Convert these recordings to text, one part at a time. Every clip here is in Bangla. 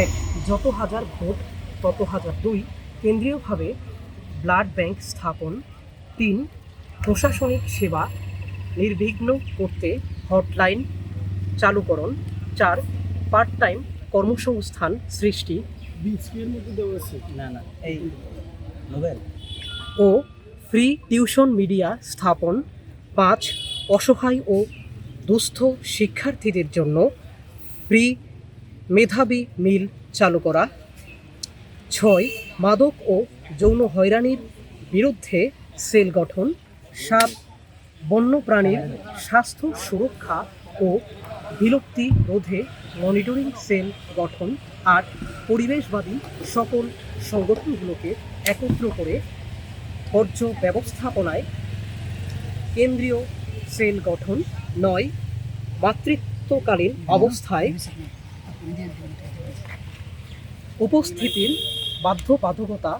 এক যত হাজার ভোট তত হাজার দুই। কেন্দ্রীয়ভাবে ব্লাড ব্যাংক স্থাপন। তিন প্রশাসনিক সেবা নির্বিঘ্ন করতে হটলাইন চালুকরণ। চার পার্ট টাইম কর্মসংস্থান সৃষ্টি। বিস্কির মধ্যে দেওয়া আছে? না না এই নোবেল। ও ফ্রি টিউশন মিডিয়া স্থাপন। পাঁচ অসহায় ও দুস্থ শিক্ষার্থীদের জন্য ফ্রি মেধাবী মিল চালু করা। ছয়, মাদক ও যৌন হয়রানির বিরুদ্ধে সেল গঠন। সাত, বন্যপ্রাণীর স্বাস্থ্য সুরক্ষা ও বিলুপ্তি রোধে মনিটরিং সেল গঠন। আট, পরিবেশবাদী সকল সংগঠনগুলোকে একত্র করে বর্জ্য ব্যবস্থাপনায় কেন্দ্রীয় সেল গঠন। নয়, মাতৃত্বকালীন অবস্থায় উপস্থিতির বাধ্যবাধকতা,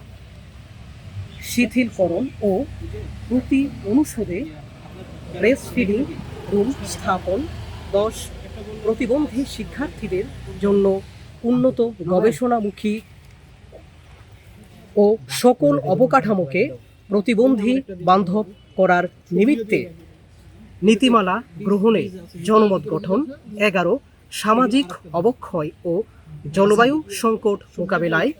শিথিলকরণ ও প্রতি অনুষদে ব্রেস্ট ফিডিং রুম স্থাপন, দশ, প্রতিবন্ধী শিক্ষার্থীদের জন্য উন্নত গবেষণামুখী ও সকল অবকাঠামোকে প্রতিবন্ধী বান্ধব করার নিমিত্তে নীতিমালা গ্রহণে জনমত গঠন, এগারো সামাজিক অবক্ষয় ও জলবায়ু সংকট মোকাবেলায়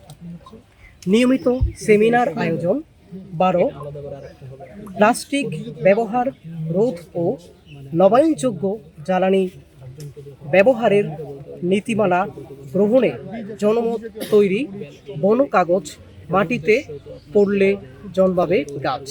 নিয়মিত সেমিনার আয়োজন, বারো, প্লাস্টিক ব্যবহার, রোধ ও নবায়নযোগ্য জ্বালানি ব্যবহারের নীতিমালা গ্রহণে জনমত তৈরি বন কাগজ মাটিতে পড়লে জন্মাবে গাছ।